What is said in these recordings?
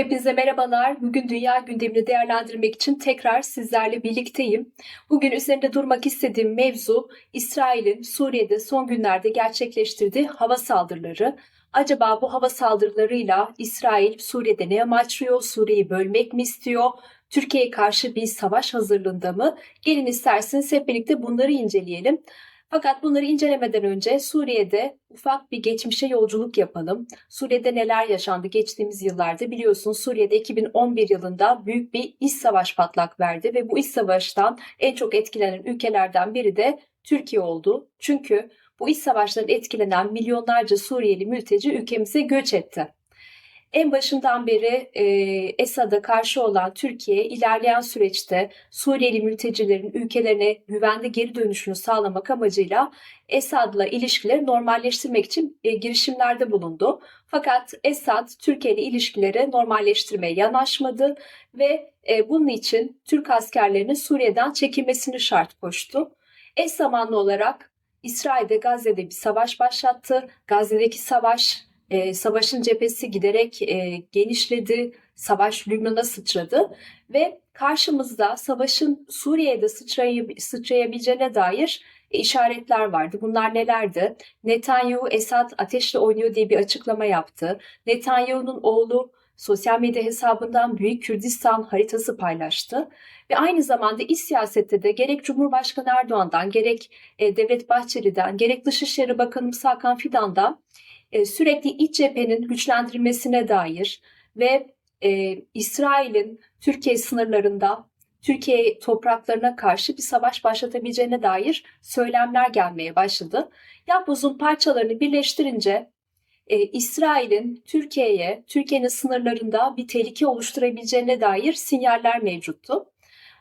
Hepinize merhabalar. Bugün dünya gündemini değerlendirmek için tekrar sizlerle birlikteyim. Bugün üzerinde durmak istediğim mevzu İsrail'in Suriye'de son günlerde gerçekleştirdiği hava saldırıları. Acaba bu hava saldırılarıyla İsrail Suriye'de ne amaçlıyor? Suriye'yi bölmek mi istiyor? Türkiye'ye karşı bir savaş hazırlığında mı? Gelin isterseniz hep birlikte bunları inceleyelim. Fakat bunları incelemeden önce Suriye'de ufak bir geçmişe yolculuk yapalım. Suriye'de neler yaşandı geçtiğimiz yıllarda biliyorsunuz Suriye'de 2011 yılında büyük bir iç savaş patlak verdi ve bu iç savaştan en çok etkilenen ülkelerden biri de Türkiye oldu. Çünkü bu iç savaştan etkilenen milyonlarca Suriyeli mülteci ülkemize göç etti. En başından beri e, Esad'a karşı olan Türkiye ilerleyen süreçte Suriyeli mültecilerin ülkelerine güvende geri dönüşünü sağlamak amacıyla Esad'la ilişkileri normalleştirmek için e, girişimlerde bulundu. Fakat Esad Türkiye ile ilişkileri normalleştirmeye yanaşmadı ve e, bunun için Türk askerlerinin Suriye'den çekilmesini şart koştu. Eş zamanlı olarak İsrail'de Gazze'de bir savaş başlattı. Gazze'deki savaş e, savaşın cephesi giderek e, genişledi, savaş Lübnan'a sıçradı ve karşımızda savaşın Suriye'de sıçrayı, sıçrayabileceğine dair işaretler vardı. Bunlar nelerdi? Netanyahu Esad ateşle oynuyor diye bir açıklama yaptı. Netanyahu'nun oğlu sosyal medya hesabından Büyük Kürdistan haritası paylaştı. Ve aynı zamanda iç siyasette de gerek Cumhurbaşkanı Erdoğan'dan, gerek e, Devlet Bahçeli'den, gerek Dışişleri Bakanı Hakan Fidan'dan e, sürekli iç cephenin güçlendirilmesine dair ve e, İsrail'in Türkiye sınırlarında Türkiye topraklarına karşı bir savaş başlatabileceğine dair söylemler gelmeye başladı. Yapbozun parçalarını birleştirince e, İsrail'in Türkiye'ye, Türkiye'nin sınırlarında bir tehlike oluşturabileceğine dair sinyaller mevcuttu.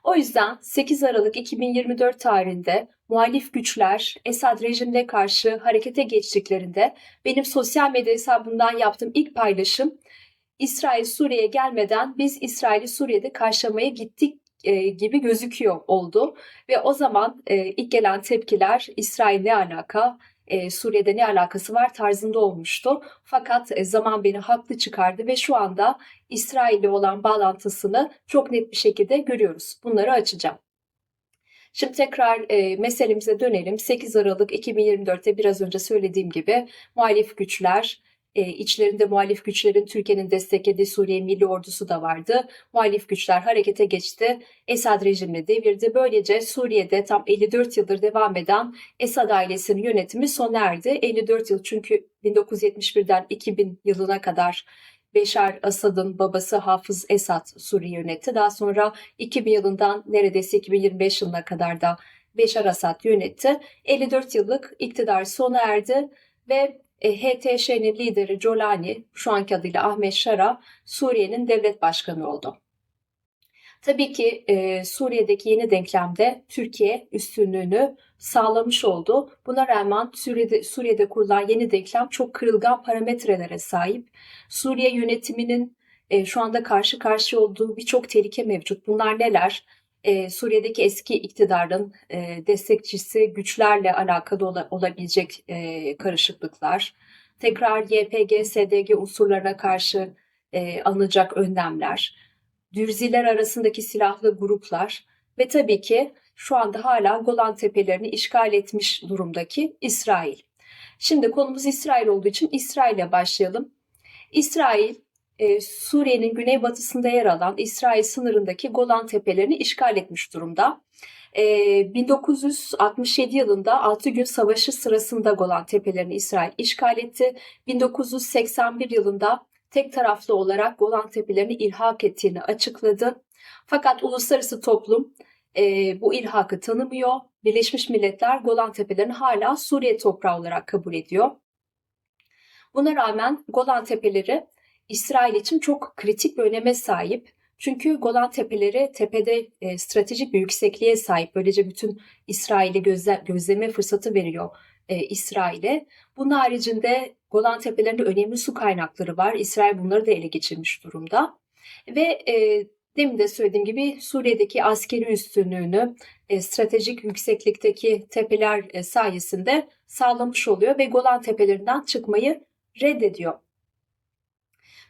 O yüzden 8 Aralık 2024 tarihinde muhalif güçler Esad rejimine karşı harekete geçtiklerinde benim sosyal medya hesabımdan yaptığım ilk paylaşım İsrail Suriye'ye gelmeden biz İsrail'i Suriye'de karşılamaya gittik e, gibi gözüküyor oldu ve o zaman e, ilk gelen tepkiler İsrail ne alaka e, Suriye'de ne alakası var tarzında olmuştu. Fakat zaman beni haklı çıkardı ve şu anda İsrail ile olan bağlantısını çok net bir şekilde görüyoruz. Bunları açacağım. Şimdi tekrar e, meselemize dönelim. 8 Aralık 2024'te biraz önce söylediğim gibi muhalif güçler e, içlerinde muhalif güçlerin Türkiye'nin desteklediği Suriye Milli Ordusu da vardı. Muhalif güçler harekete geçti. Esad rejimini devirdi. Böylece Suriye'de tam 54 yıldır devam eden Esad ailesinin yönetimi sona erdi. 54 yıl çünkü 1971'den 2000 yılına kadar Beşar Asad'ın babası Hafız Esad Suriye yönetti. Daha sonra 2000 yılından neredeyse 2025 yılına kadar da Beşar Asad yönetti. 54 yıllık iktidar sona erdi ve e, HTŞ'nin lideri Jolani, şu anki adıyla Ahmet Şara, Suriye'nin devlet başkanı oldu. Tabii ki e, Suriye'deki yeni denklemde Türkiye üstünlüğünü sağlamış oldu. Buna rağmen Suriye'de, Suriye'de kurulan yeni denklem çok kırılgan parametrelere sahip. Suriye yönetiminin e, şu anda karşı karşıya olduğu birçok tehlike mevcut. Bunlar neler? e, Suriye'deki eski iktidarın e, destekçisi güçlerle alakalı ol, olabilecek e, karışıklıklar, tekrar YPG, SDG unsurlarına karşı e, alınacak önlemler, Dürziler arasındaki silahlı gruplar ve tabii ki şu anda hala Golan Tepelerini işgal etmiş durumdaki İsrail. Şimdi konumuz İsrail olduğu için İsrail'e başlayalım. İsrail e, Suriye'nin güneybatısında yer alan İsrail sınırındaki Golan Tepelerini işgal etmiş durumda. 1967 e, yılında 6 gün savaşı sırasında Golan Tepelerini İsrail işgal etti. 1981 yılında tek taraflı olarak Golan Tepelerini ilhak ettiğini açıkladı. Fakat uluslararası toplum e, bu ilhakı tanımıyor. Birleşmiş Milletler Golan Tepelerini hala Suriye toprağı olarak kabul ediyor. Buna rağmen Golan Tepeleri İsrail için çok kritik bir öneme sahip. Çünkü Golan Tepeleri tepede e, stratejik bir yüksekliğe sahip. Böylece bütün İsrail'i gözle, gözleme fırsatı veriyor e, İsrail'e. Bunun haricinde Golan Tepelerinde önemli su kaynakları var. İsrail bunları da ele geçirmiş durumda. Ve e, demin de söylediğim gibi Suriye'deki askeri üstünlüğünü e, stratejik yükseklikteki tepeler e, sayesinde sağlamış oluyor ve Golan Tepelerinden çıkmayı reddediyor.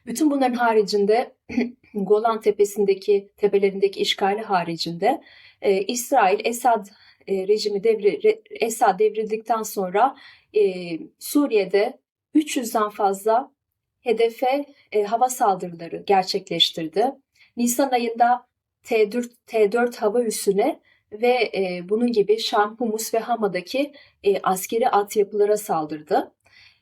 Bütün bunların haricinde Golan Tepesi'ndeki tepelerindeki işgali haricinde e, İsrail Esad e, rejimi devri re, Esad devrildikten sonra e, Suriye'de 300'den fazla hedefe e, hava saldırıları gerçekleştirdi. Nisan ayında T4, T4 hava üssüne ve e, bunun gibi Şam, Humus ve Hama'daki e, askeri altyapılara saldırdı.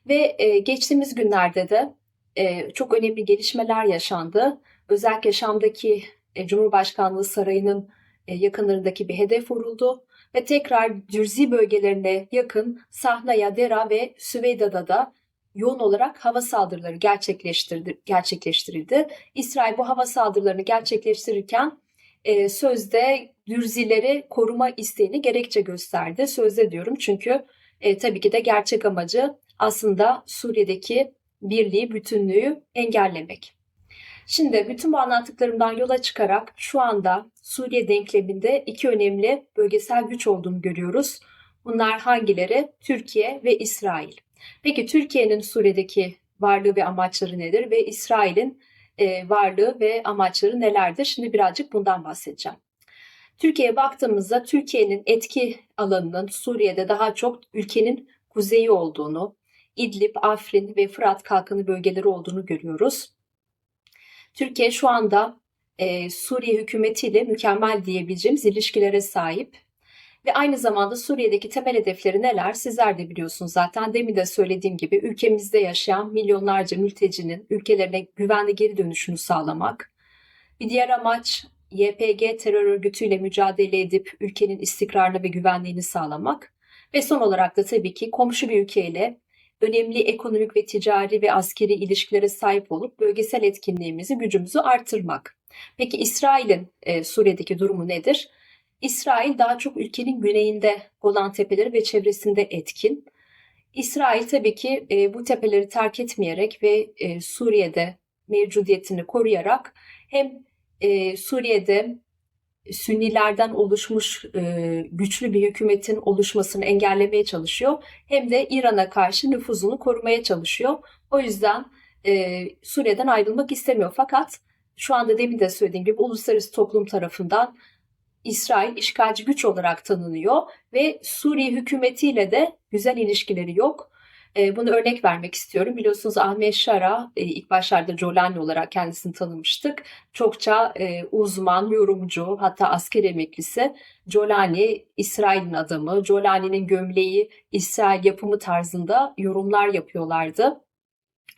Ve e, geçtiğimiz günlerde de e, çok önemli gelişmeler yaşandı. Özellikle Şam'daki e, Cumhurbaşkanlığı Sarayı'nın e, yakınlarındaki bir hedef vuruldu ve tekrar Dürzi bölgelerine yakın Sahnaya, Dera ve Süveyda'da da yoğun olarak hava saldırıları gerçekleştirdi, gerçekleştirildi. İsrail bu hava saldırılarını gerçekleştirirken e, sözde Dürzileri koruma isteğini gerekçe gösterdi. Sözde diyorum çünkü e, tabii ki de gerçek amacı aslında Suriye'deki birliği, bütünlüğü engellemek. Şimdi bütün bu anlattıklarımdan yola çıkarak şu anda Suriye denkleminde iki önemli bölgesel güç olduğunu görüyoruz. Bunlar hangileri? Türkiye ve İsrail. Peki Türkiye'nin Suriye'deki varlığı ve amaçları nedir ve İsrail'in e, varlığı ve amaçları nelerdir? Şimdi birazcık bundan bahsedeceğim. Türkiye'ye baktığımızda Türkiye'nin etki alanının Suriye'de daha çok ülkenin kuzeyi olduğunu, İdlib, Afrin ve Fırat Kalkanı bölgeleri olduğunu görüyoruz. Türkiye şu anda e, Suriye hükümetiyle mükemmel diyebileceğimiz ilişkilere sahip. Ve aynı zamanda Suriye'deki temel hedefleri neler? Sizler de biliyorsunuz zaten. Demin de söylediğim gibi ülkemizde yaşayan milyonlarca mültecinin ülkelerine güvenli geri dönüşünü sağlamak. Bir diğer amaç YPG terör örgütüyle mücadele edip ülkenin istikrarını ve güvenliğini sağlamak. Ve son olarak da tabii ki komşu bir ülkeyle önemli ekonomik ve ticari ve askeri ilişkilere sahip olup bölgesel etkinliğimizi, gücümüzü artırmak. Peki İsrail'in e, Suriye'deki durumu nedir? İsrail daha çok ülkenin güneyinde Golan Tepeleri ve çevresinde etkin. İsrail tabii ki e, bu tepeleri terk etmeyerek ve e, Suriye'de mevcudiyetini koruyarak hem e, Suriye'de Sünnilerden oluşmuş e, güçlü bir hükümetin oluşmasını engellemeye çalışıyor. Hem de İran'a karşı nüfuzunu korumaya çalışıyor. O yüzden e, Suriye'den ayrılmak istemiyor. Fakat şu anda demin de söylediğim gibi uluslararası toplum tarafından İsrail işgalci güç olarak tanınıyor ve Suriye hükümetiyle de güzel ilişkileri yok. E, bunu örnek vermek istiyorum. Biliyorsunuz Ahmet Şara e, ilk başlarda Jolani olarak kendisini tanımıştık. Çokça e, uzman, yorumcu hatta asker emeklisi Jolani İsrail'in adamı. Jolani'nin gömleği İsrail yapımı tarzında yorumlar yapıyorlardı.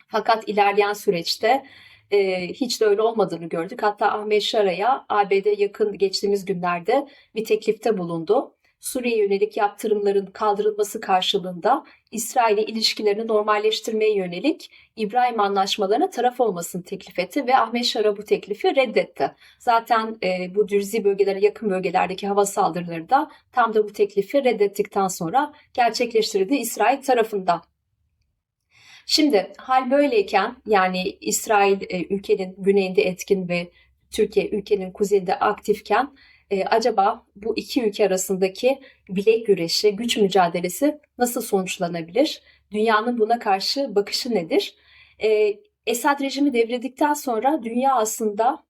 Fakat ilerleyen süreçte e, hiç de öyle olmadığını gördük. Hatta Ahmet Şara'ya ABD yakın geçtiğimiz günlerde bir teklifte bulundu. Suriye yönelik yaptırımların kaldırılması karşılığında İsrail'e ilişkilerini normalleştirmeye yönelik İbrahim anlaşmalarına taraf olmasını teklif etti ve Ahmet Şara bu teklifi reddetti. Zaten e, bu Dürzi bölgelere yakın bölgelerdeki hava saldırıları da tam da bu teklifi reddettikten sonra gerçekleştirildi İsrail tarafından. Şimdi hal böyleyken yani İsrail e, ülkenin güneyinde etkin ve Türkiye ülkenin kuzeyinde aktifken e, acaba bu iki ülke arasındaki bilek güreşi, güç mücadelesi nasıl sonuçlanabilir? Dünyanın buna karşı bakışı nedir? E, Esad rejimi devrildikten sonra dünya aslında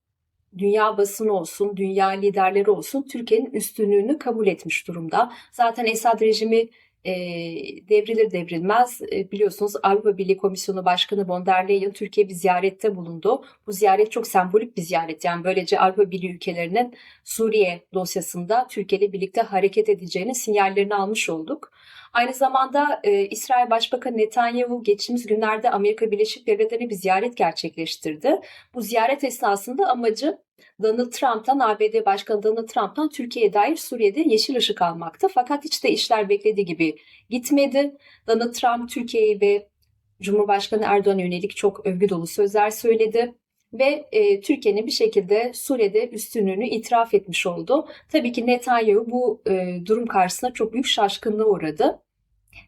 dünya basını olsun, dünya liderleri olsun Türkiye'nin üstünlüğünü kabul etmiş durumda. Zaten Esad rejimi e, devrilir devrilmez e, biliyorsunuz Avrupa Birliği Komisyonu Başkanı von der Leyen Türkiye bir ziyarette bulundu. Bu ziyaret çok sembolik bir ziyaret. Yani böylece Avrupa Birliği ülkelerinin Suriye dosyasında Türkiye ile birlikte hareket edeceğini sinyallerini almış olduk. Aynı zamanda e, İsrail Başbakanı Netanyahu geçtiğimiz günlerde Amerika Birleşik Devletleri'ne bir ziyaret gerçekleştirdi. Bu ziyaret esnasında amacı Donald Trump'tan, ABD Başkanı Donald Trump'tan Türkiye'ye dair Suriye'de yeşil ışık almaktı. Fakat hiç de işler beklediği gibi gitmedi. Donald Trump Türkiye'yi ve Cumhurbaşkanı Erdoğan'a yönelik çok övgü dolu sözler söyledi ve e, Türkiye'nin bir şekilde Suriye'de üstünlüğünü itiraf etmiş oldu. Tabii ki Netanyahu bu e, durum karşısında çok büyük şaşkınlığa uğradı.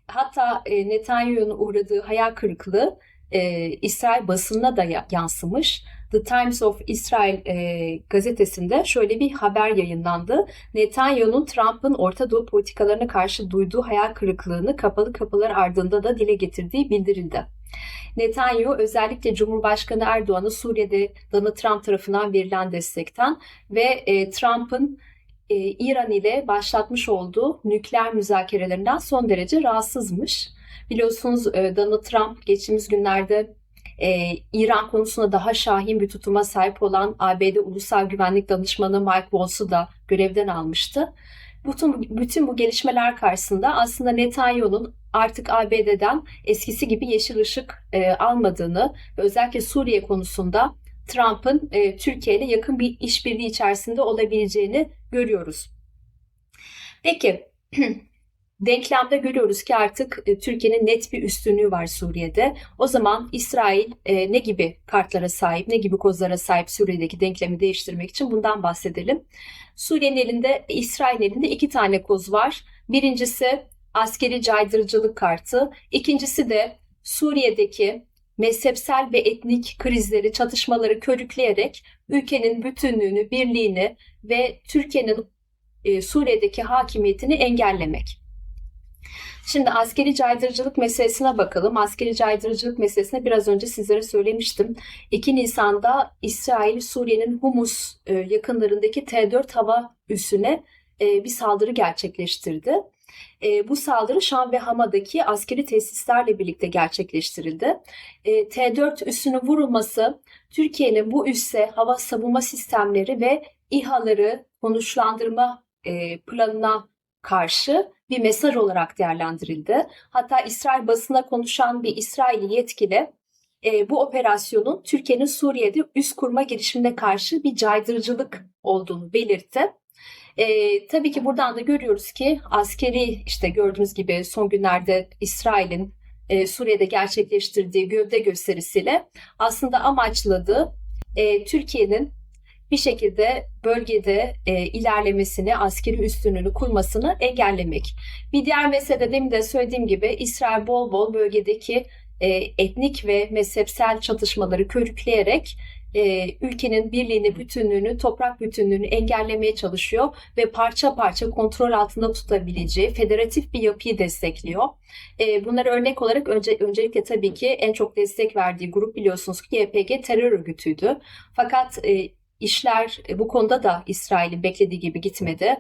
Hatta e, Netanyahu'nun uğradığı hayal kırıklığı e, İsrail basınına da yansımış. The Times of Israel e, gazetesinde şöyle bir haber yayınlandı. Netanyahu'nun Trump'ın Orta Doğu politikalarına karşı duyduğu hayal kırıklığını kapalı kapılar ardında da dile getirdiği bildirildi. Netanyahu özellikle Cumhurbaşkanı Erdoğan'ı Suriye'de Donald Trump tarafından verilen destekten ve e, Trump'ın e, İran ile başlatmış olduğu nükleer müzakerelerinden son derece rahatsızmış. Biliyorsunuz e, Donald Trump geçtiğimiz günlerde e, İran konusunda daha şahin bir tutuma sahip olan ABD Ulusal Güvenlik Danışmanı Mike Waltz'u da görevden almıştı. Bütün, bütün bu gelişmeler karşısında aslında Netanyahu'nun artık ABD'den eskisi gibi yeşil ışık e, almadığını ve özellikle Suriye konusunda Trump'ın e, Türkiye ile yakın bir işbirliği içerisinde olabileceğini görüyoruz. Peki denklemde görüyoruz ki artık e, Türkiye'nin net bir üstünlüğü var Suriye'de. O zaman İsrail e, ne gibi kartlara sahip, ne gibi kozlara sahip Suriye'deki denklemi değiştirmek için bundan bahsedelim. Suriye'nin elinde, İsrail'in elinde iki tane koz var. Birincisi askeri caydırıcılık kartı. İkincisi de Suriye'deki mezhepsel ve etnik krizleri, çatışmaları körükleyerek ülkenin bütünlüğünü, birliğini ve Türkiye'nin e, Suriye'deki hakimiyetini engellemek. Şimdi askeri caydırıcılık meselesine bakalım. Askeri caydırıcılık meselesine biraz önce sizlere söylemiştim. 2 Nisan'da İsrail Suriye'nin Humus e, yakınlarındaki T4 hava üssüne e, bir saldırı gerçekleştirdi. E, bu saldırı Şam ve Hama'daki askeri tesislerle birlikte gerçekleştirildi. T4 üssünün vurulması Türkiye'nin bu üsse hava savunma sistemleri ve İHA'ları konuşlandırma planına karşı bir mesaj olarak değerlendirildi. Hatta İsrail basına konuşan bir İsrailli yetkili e, bu operasyonun Türkiye'nin Suriye'de üst kurma girişimine karşı bir caydırıcılık olduğunu belirtti. E, tabii ki buradan da görüyoruz ki askeri işte gördüğünüz gibi son günlerde İsrail'in e, Suriye'de gerçekleştirdiği gövde gösterisiyle aslında amaçladığı e, Türkiye'nin bir şekilde bölgede e, ilerlemesini, askeri üstünlüğünü kurmasını engellemek. Bir diğer mesele demin de söylediğim gibi İsrail bol bol bölgedeki e, etnik ve mezhepsel çatışmaları körükleyerek e, ülkenin birliğini, bütünlüğünü, toprak bütünlüğünü engellemeye çalışıyor ve parça parça kontrol altında tutabileceği federatif bir yapıyı destekliyor. E, bunları örnek olarak önce, öncelikle tabii ki en çok destek verdiği grup biliyorsunuz ki YPG terör örgütüydü. Fakat e, işler e, bu konuda da İsrail'in beklediği gibi gitmedi.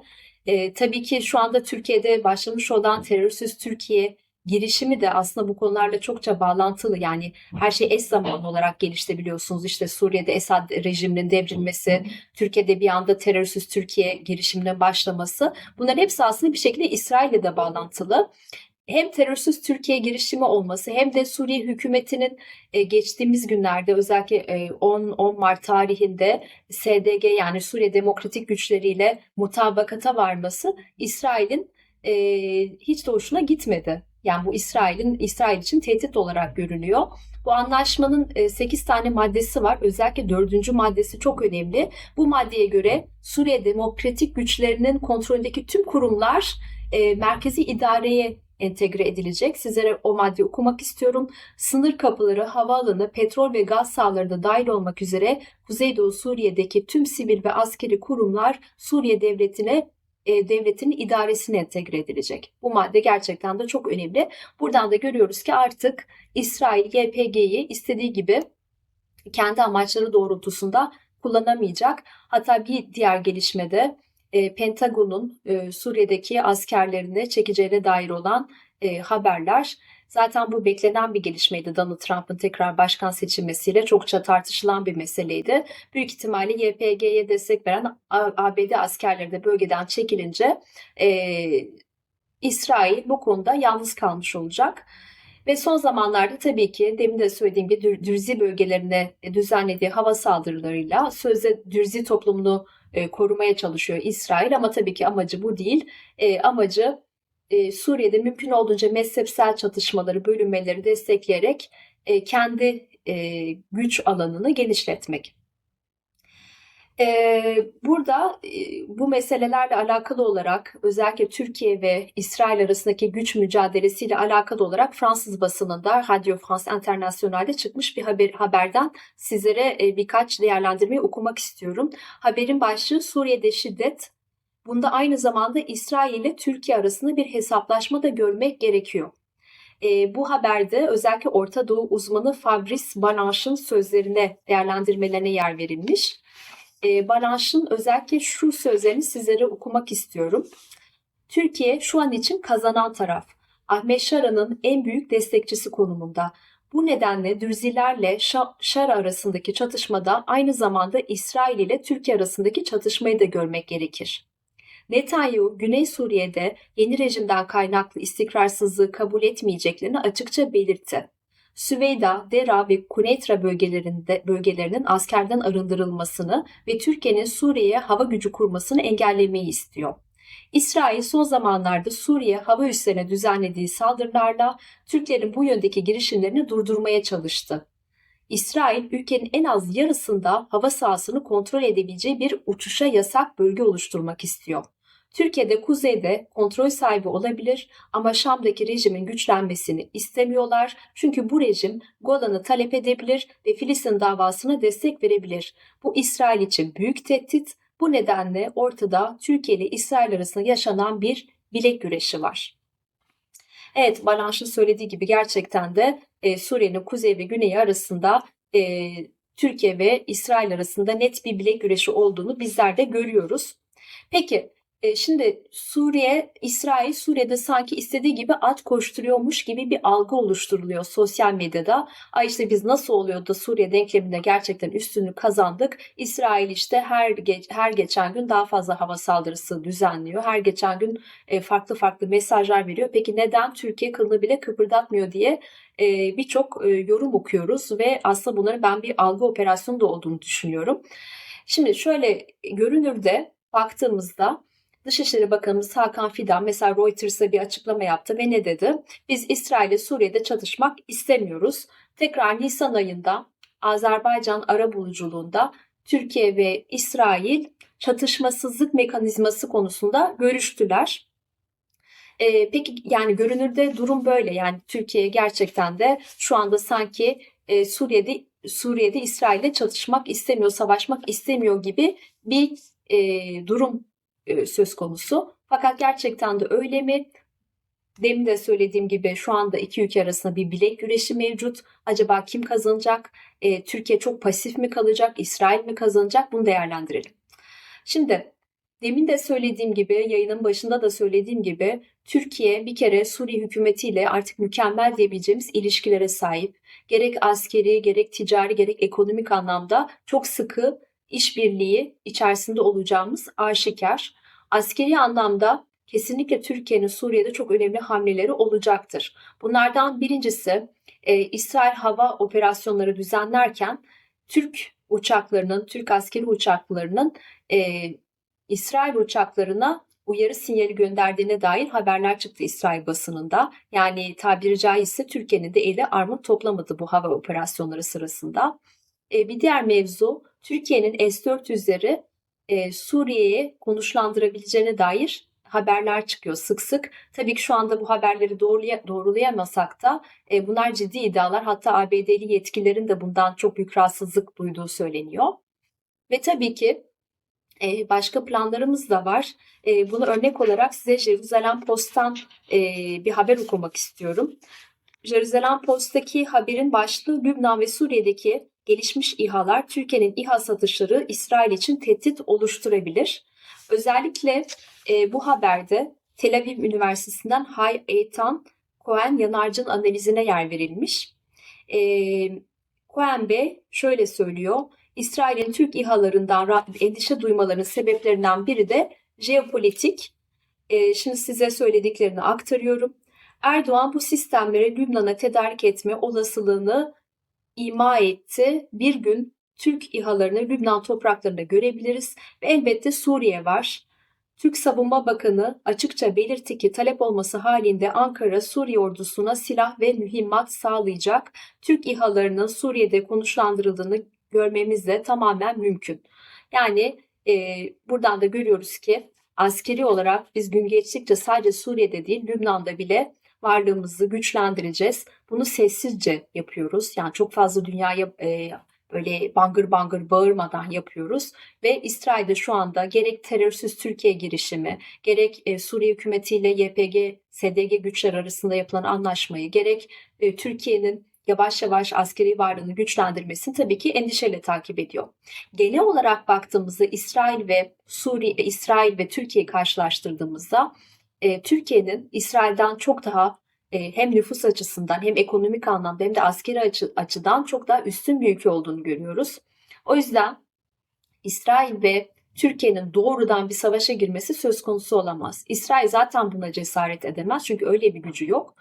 E, tabii ki şu anda Türkiye'de başlamış olan terörsüz Türkiye girişimi de aslında bu konularla çokça bağlantılı. Yani her şey eş zamanlı olarak gelişti biliyorsunuz. İşte Suriye'de Esad rejiminin devrilmesi, Türkiye'de bir anda terörsüz Türkiye girişiminin başlaması. Bunların hepsi aslında bir şekilde İsrail'le de bağlantılı hem terörsüz Türkiye girişimi olması hem de Suriye hükümetinin e, geçtiğimiz günlerde özellikle 10 e, 10 Mart tarihinde SDG yani Suriye Demokratik Güçleriyle mutabakata varması İsrail'in e, hiç de hoşuna gitmedi. Yani bu İsrail'in İsrail için tehdit olarak görünüyor. Bu anlaşmanın 8 tane maddesi var. Özellikle 4. maddesi çok önemli. Bu maddeye göre Suriye Demokratik Güçlerinin kontrolündeki tüm kurumlar merkezi idareye entegre edilecek. Sizlere o maddeyi okumak istiyorum. Sınır kapıları, havaalanı, petrol ve gaz sahaları da dahil olmak üzere Kuzeydoğu Suriye'deki tüm sivil ve askeri kurumlar Suriye devletine e, devletinin idaresine entegre edilecek. Bu madde gerçekten de çok önemli. Buradan da görüyoruz ki artık İsrail YPG'yi istediği gibi kendi amaçları doğrultusunda kullanamayacak. Hatta bir diğer gelişmede e, Pentagon'un e, Suriye'deki askerlerini çekeceğine dair olan e, haberler. Zaten bu beklenen bir gelişmeydi Donald Trump'ın tekrar başkan seçilmesiyle çokça tartışılan bir meseleydi. Büyük ihtimalle YPG'ye destek veren ABD askerleri de bölgeden çekilince e, İsrail bu konuda yalnız kalmış olacak. Ve son zamanlarda tabii ki demin de söylediğim gibi Dürzi bölgelerine düzenlediği hava saldırılarıyla sözde Dürzi toplumunu e, korumaya çalışıyor İsrail ama tabii ki amacı bu değil. E, amacı e, Suriye'de mümkün olduğunca mezhepsel çatışmaları, bölünmeleri destekleyerek e, kendi e, güç alanını genişletmek. Burada bu meselelerle alakalı olarak özellikle Türkiye ve İsrail arasındaki güç mücadelesiyle alakalı olarak Fransız basınında Radio France International'de çıkmış bir haber, haberden sizlere birkaç değerlendirmeyi okumak istiyorum. Haberin başlığı Suriye'de şiddet. Bunda aynı zamanda İsrail ile Türkiye arasında bir hesaplaşma da görmek gerekiyor. E, bu haberde özellikle Orta Doğu uzmanı Fabrice Balanche'ın sözlerine, değerlendirmelerine yer verilmiş. E, Balanche'ın özellikle şu sözlerini sizlere okumak istiyorum. Türkiye şu an için kazanan taraf. Ahmet Şara'nın en büyük destekçisi konumunda. Bu nedenle Dürzilerle Şara arasındaki çatışmada aynı zamanda İsrail ile Türkiye arasındaki çatışmayı da görmek gerekir. Netanyahu, Güney Suriye'de yeni rejimden kaynaklı istikrarsızlığı kabul etmeyeceklerini açıkça belirtti. Süveyda, Dera ve Kuneitra bölgelerinde bölgelerinin askerden arındırılmasını ve Türkiye'nin Suriye'ye hava gücü kurmasını engellemeyi istiyor. İsrail son zamanlarda Suriye hava üslerine düzenlediği saldırılarla Türklerin bu yöndeki girişimlerini durdurmaya çalıştı. İsrail ülkenin en az yarısında hava sahasını kontrol edebileceği bir uçuşa yasak bölge oluşturmak istiyor. Türkiye'de kuzeyde kontrol sahibi olabilir ama Şam'daki rejimin güçlenmesini istemiyorlar. Çünkü bu rejim Golan'ı talep edebilir ve Filistin davasına destek verebilir. Bu İsrail için büyük tehdit. Bu nedenle ortada Türkiye ile İsrail arasında yaşanan bir bilek güreşi var. Evet Balanş'ın söylediği gibi gerçekten de e, Suriye'nin kuzey ve güneyi arasında e, Türkiye ve İsrail arasında net bir bilek güreşi olduğunu bizler de görüyoruz. Peki e, şimdi Suriye, İsrail Suriye'de sanki istediği gibi at koşturuyormuş gibi bir algı oluşturuluyor sosyal medyada. Ay işte biz nasıl oluyor da Suriye denkleminde gerçekten üstünlüğü kazandık. İsrail işte her ge- her geçen gün daha fazla hava saldırısı düzenliyor. Her geçen gün e, farklı farklı mesajlar veriyor. Peki neden Türkiye kılını bile kıpırdatmıyor diye e, birçok yorum okuyoruz ve aslında bunların ben bir algı operasyonu da olduğunu düşünüyorum. Şimdi şöyle görünürde baktığımızda Dışişleri Bakanımız Hakan Fidan mesela Reuters'a bir açıklama yaptı ve ne dedi? Biz İsrail ile Suriye'de çatışmak istemiyoruz. Tekrar Nisan ayında Azerbaycan ara buluculuğunda Türkiye ve İsrail çatışmasızlık mekanizması konusunda görüştüler. Ee, peki yani görünürde durum böyle yani Türkiye gerçekten de şu anda sanki e, Suriye'de Suriye'de İsrail'le çatışmak istemiyor, savaşmak istemiyor gibi bir e, durum e, söz konusu. Fakat gerçekten de öyle mi? Demin de söylediğim gibi şu anda iki ülke arasında bir bilek güreşi mevcut. Acaba kim kazanacak? E, Türkiye çok pasif mi kalacak? İsrail mi kazanacak? Bunu değerlendirelim. Şimdi demin de söylediğim gibi, yayının başında da söylediğim gibi Türkiye bir kere Suriye hükümetiyle artık mükemmel diyebileceğimiz ilişkilere sahip. Gerek askeri, gerek ticari, gerek ekonomik anlamda çok sıkı işbirliği içerisinde olacağımız aşikar. Askeri anlamda kesinlikle Türkiye'nin Suriye'de çok önemli hamleleri olacaktır. Bunlardan birincisi e, İsrail hava operasyonları düzenlerken Türk uçaklarının, Türk askeri uçaklarının e, İsrail uçaklarına uyarı sinyali gönderdiğine dair haberler çıktı İsrail basınında. Yani tabiri caizse Türkiye'nin de eli armut toplamadı bu hava operasyonları sırasında. E, bir diğer mevzu Türkiye'nin S-400'leri e, Suriye'ye konuşlandırabileceğine dair haberler çıkıyor sık sık. Tabii ki şu anda bu haberleri doğrulaya, doğrulayamasak da e, bunlar ciddi iddialar. Hatta ABD'li yetkililerin de bundan çok büyük rahatsızlık duyduğu söyleniyor. Ve tabii ki e, başka planlarımız da var. E, bunu örnek olarak size Jerusalem Post'tan e, bir haber okumak istiyorum. Jerusalem Post'taki haberin başlığı Lübnan ve Suriye'deki gelişmiş İHA'lar Türkiye'nin İHA satışları İsrail için tehdit oluşturabilir. Özellikle e, bu haberde Tel Aviv Üniversitesi'nden Hay Eitan Cohen Yanarcı'nın analizine yer verilmiş. E, Cohen Bey şöyle söylüyor. İsrail'in Türk İHA'larından endişe duymalarının sebeplerinden biri de jeopolitik. E, şimdi size söylediklerini aktarıyorum. Erdoğan bu sistemleri Lübnan'a tedarik etme olasılığını ima etti. Bir gün Türk İHA'larını Lübnan topraklarında görebiliriz ve elbette Suriye var. Türk Savunma Bakanı açıkça belirtti ki talep olması halinde Ankara Suriye ordusuna silah ve mühimmat sağlayacak. Türk İHA'larının Suriye'de konuşlandırıldığını görmemiz de tamamen mümkün. Yani e, buradan da görüyoruz ki askeri olarak biz gün geçtikçe sadece Suriye'de değil Lübnan'da bile varlığımızı güçlendireceğiz. Bunu sessizce yapıyoruz. Yani çok fazla dünyaya e, böyle bangır bangır bağırmadan yapıyoruz ve İsrail'de şu anda gerek terörsüz Türkiye girişimi, gerek e, Suriye hükümetiyle YPG, SDG güçler arasında yapılan anlaşmayı, gerek e, Türkiye'nin yavaş yavaş askeri varlığını güçlendirmesini tabii ki endişeyle takip ediyor. Genel olarak baktığımızda İsrail ve Suriye, İsrail ve Türkiye'yi karşılaştırdığımızda e, Türkiye'nin İsrail'den çok daha e, hem nüfus açısından hem ekonomik anlamda hem de askeri açı, açıdan çok daha üstün bir ülke olduğunu görüyoruz. O yüzden İsrail ve Türkiye'nin doğrudan bir savaşa girmesi söz konusu olamaz. İsrail zaten buna cesaret edemez çünkü öyle bir gücü yok.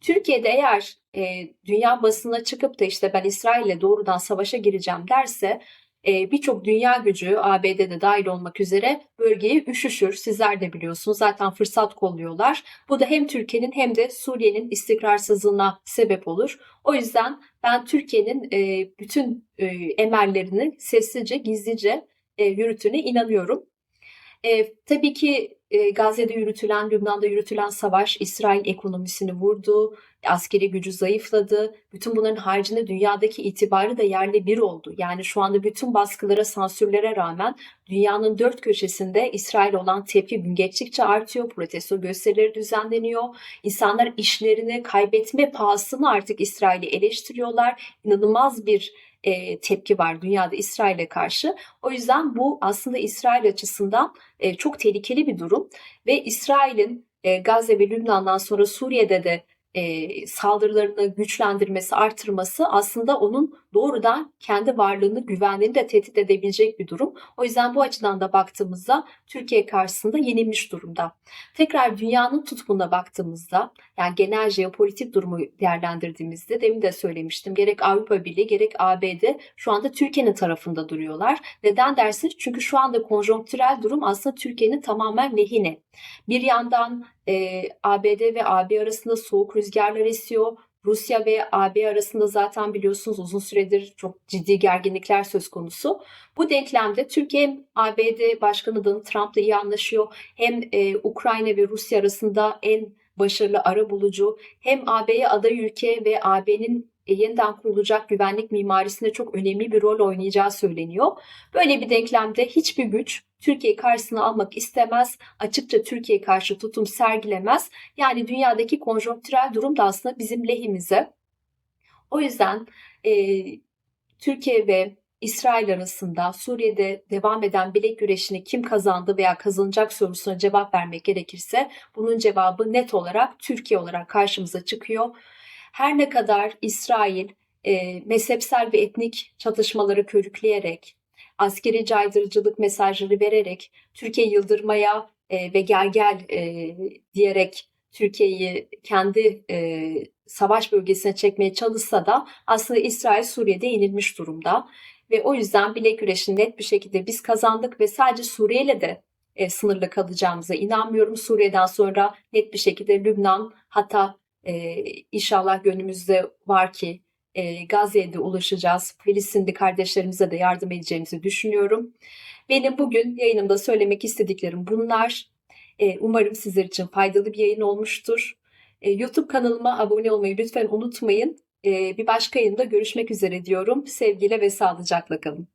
Türkiye'de eğer e, dünya basına çıkıp da işte ben İsrail'le doğrudan savaşa gireceğim derse birçok dünya gücü ABD'de dahil olmak üzere bölgeyi üşüşür. Sizler de biliyorsunuz zaten fırsat kolluyorlar. Bu da hem Türkiye'nin hem de Suriye'nin istikrarsızlığına sebep olur. O yüzden ben Türkiye'nin e, bütün e, emellerini sessizce, gizlice e, yürüttüğüne inanıyorum. Tabii ki e, Gazze'de yürütülen, Lübnan'da yürütülen savaş İsrail ekonomisini vurdu, askeri gücü zayıfladı. Bütün bunların haricinde dünyadaki itibarı da yerle bir oldu. Yani şu anda bütün baskılara, sansürlere rağmen dünyanın dört köşesinde İsrail olan tepki gün geçtikçe artıyor. Protesto gösterileri düzenleniyor. İnsanlar işlerini kaybetme pahasını artık İsrail'i eleştiriyorlar. İnanılmaz bir e, tepki var dünyada İsrail'e karşı. O yüzden bu aslında İsrail açısından e, çok tehlikeli bir durum ve İsrail'in e, Gazze ve Lübnan'dan sonra Suriye'de de e, saldırılarını güçlendirmesi, artırması aslında onun doğrudan kendi varlığını, güvenliğini de tehdit edebilecek bir durum. O yüzden bu açıdan da baktığımızda Türkiye karşısında yenilmiş durumda. Tekrar dünyanın tutumuna baktığımızda, yani genel jeopolitik durumu değerlendirdiğimizde demin de söylemiştim. Gerek Avrupa Birliği gerek ABD şu anda Türkiye'nin tarafında duruyorlar. Neden dersiniz? Çünkü şu anda konjonktürel durum aslında Türkiye'nin tamamen lehine. Bir yandan e, ABD ve AB arasında soğuk rüzgarlar esiyor. Rusya ve AB arasında zaten biliyorsunuz uzun süredir çok ciddi gerginlikler söz konusu. Bu denklemde Türkiye hem ABD Başkanı Donald Trump'la iyi anlaşıyor hem e, Ukrayna ve Rusya arasında en başarılı ara bulucu hem AB'ye aday ülke ve AB'nin yeniden kurulacak güvenlik mimarisinde çok önemli bir rol oynayacağı söyleniyor. Böyle bir denklemde hiçbir güç Türkiye karşısına almak istemez, açıkça Türkiye karşı tutum sergilemez. Yani dünyadaki konjonktürel durum da aslında bizim lehimize. O yüzden e, Türkiye ve İsrail arasında Suriye'de devam eden bilek güreşini kim kazandı veya kazanacak sorusuna cevap vermek gerekirse bunun cevabı net olarak Türkiye olarak karşımıza çıkıyor. Her ne kadar İsrail e, mezhepsel ve etnik çatışmaları körükleyerek, askeri caydırıcılık mesajları vererek Türkiye yıldırmaya e, ve gel gel e, diyerek Türkiye'yi kendi e, savaş bölgesine çekmeye çalışsa da aslında İsrail Suriye'de yenilmiş durumda. Ve o yüzden bilek güreşini net bir şekilde biz kazandık ve sadece Suriye'yle de e, sınırlı kalacağımıza inanmıyorum. Suriye'den sonra net bir şekilde Lübnan hatta e, inşallah gönlümüzde var ki e, Gazze'ye de ulaşacağız. Filistinli kardeşlerimize de yardım edeceğimizi düşünüyorum. Benim bugün yayınımda söylemek istediklerim bunlar. E, umarım sizler için faydalı bir yayın olmuştur. E, YouTube kanalıma abone olmayı lütfen unutmayın. E, bir başka yayında görüşmek üzere diyorum. Sevgiyle ve sağlıcakla kalın.